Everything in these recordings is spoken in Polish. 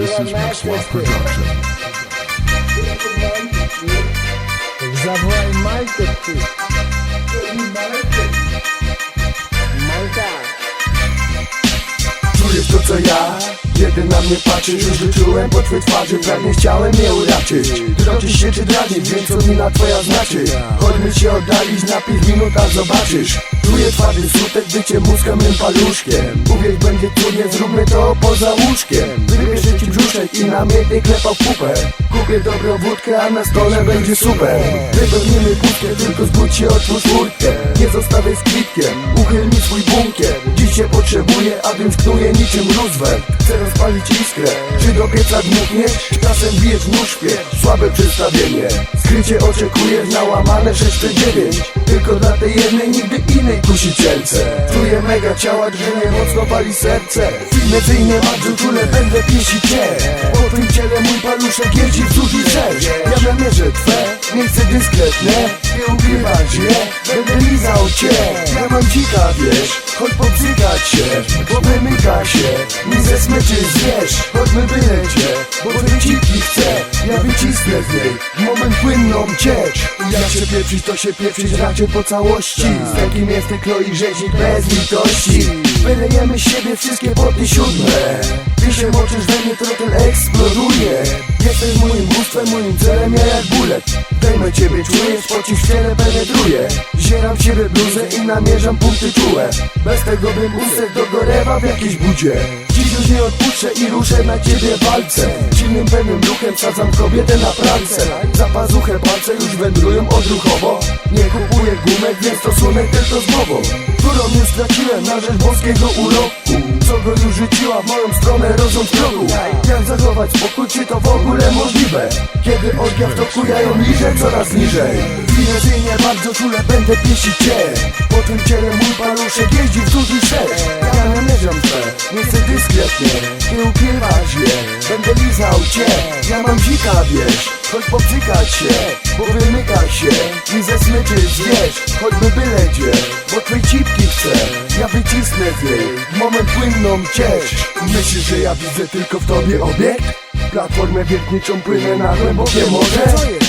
This is Maxwell Production. Zawołaj Majkę tu. Majka. Czujesz? Kiedy na mnie patrzysz, już wyczułem po twojej twarzy Pragnę chciałem je uraczyć. Droczysz się czy drażnić, więc co mina twoja znaczy? Chodźmy się oddalić na 5 minut, a zobaczysz. Czuję twarzy sutek, bycie mózgiem mym paluszkiem. Uwierz, będzie cudnie, zróbmy to poza łóżkiem. Wybierzę ci brzuszek i namiętnie klepał pupę. Kupię dobrą wódkę, a na stole będzie super. Wypełnimy pustkę, tylko zbudź się, otwórz furtkę. Nie zostawię z kwitkiem, uchyl mi swój bunkier cię potrzebuję, a więc knuję niczym Roosevelt Chcę rozpalić iskrę, czy do pieca dmuchniesz? Czasem bijesz nóżpie, słabe przedstawienie. Skrycie oczekujesz na łamane 609 Tylko dla tej jednej, nigdy innej kusicielce. Czuję mega ciała, drżenie mocno pali serce. Finezyjnie bardzo czule będę piesić cię. Po twym ciele mój paluszek jeździ wzdłuż i wszerz Ja namierzę twe, miejsce dyskretne Nie ukrywać je, będę lizał cię. Ja mam dzika, wiesz, choć pobzykać się Bo wymyka się, mi ze smyczy zwierz Chodźmy byle cię, bo twoje cipki chcę Ja wycisnę z niej, moment płynną ciecz Jak się pieprzyć, to się pieprzyć raczej po całości. Z takim jest kloi rzeźnik bez litości. Wylejemy siebie wszystkie poty siódme. Się moczysz we mnie, trotel eksploduje. Jesteś moim bóstwem, moim celem, ja jak bulet. Dejmę ciebie, czujesz, pocisk w ciele penetruje Zieram w siebie bluzę i namierzam punkty czułe. Bez tego bym usek do gorewa w jakiejś budzie. Dziś już nie odpuszczę i ruszę na ciebie walce. Silnym pewnym ruchem sadzam kobietę na pralce. Za pazuchę palce już wędrują odruchowo. Nie kupuję gumek, więc stosunek tylko z mową Którą już straciłem na rzecz boskiego uroku Co go już rzuciła w moją stronę z kroku Jak zachować spokój, czy to w ogóle możliwe? Kiedy ognia w toku ja ją liżę coraz niżej. Finezyjnie bardzo czule będę pieścić cię. Po tym ciele mój paluszek jeździ wzdłuż i szerz Ja namierzam twe, nie chcę dyskretnie Nie ukrywać je, będę lizał cię. Ja mam dzika, wiesz, choć poprzykać się Bo wymyka się, mi ze smyczy zwierz Choćby byle gdzie, bo twej cipki chcę. Ja wycisnę z niej, moment płynną ciecz Myślisz, że ja widzę tylko w tobie obiekt? Platformę wiertniczą płynę na głębokie morze.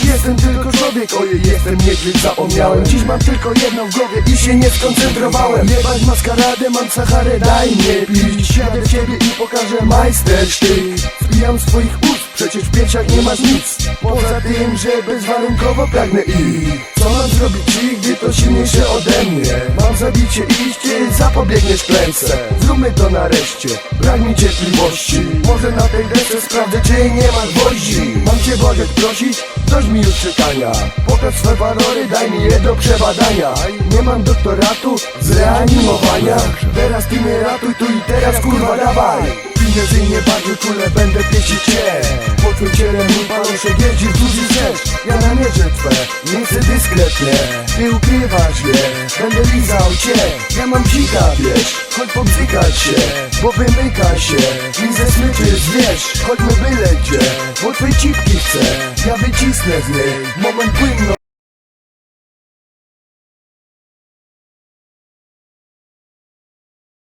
Jestem tylko człowiek, ojej jestem niedźwiedź Zapomniałem, dziś mam tylko jedno w głowie i się nie skoncentrowałem. Jebać maskaradę, mam Saharę, daj mnie pić. Jadę w ciebie i pokażę majstersztyk Zbijam z twoich ust, przecież w piersiach nie masz nic. Poza tym, że bezwarunkowo pragnę ich Co mam zrobić? Ci, gdy to silniejsze ode mnie? Mam zabić cię iść, czy zapobiegniesz klęsce? Zróbmy to nareszcie, brak mi cierpliwości. Może na tej desce sprawdzę, czy nie ma gwoździ. Mam cię Bożek prosić, dość mi już czekania. Pokaż swe walory, daj mi je do przebadania. Nie mam doktoratu z reanimowania. Teraz ty mnie ratuj, tu i teraz kurwa dawaj Finezyjnie bardzo czule będę pieścić cię Po twym ciele mój paluszek jeździ w duży rzecz Ja namierzę twe, nie chcę dyskretnie. Ty ukrywasz je, będę lizał cię. Ja mam dzika, wiesz, choć pobzykać się Bo wymyka się, mi ze smyczy zwierz. Chodźmy byle gdzie, bo twej cipki chcę. Ja wycisnę z niej, moment płynno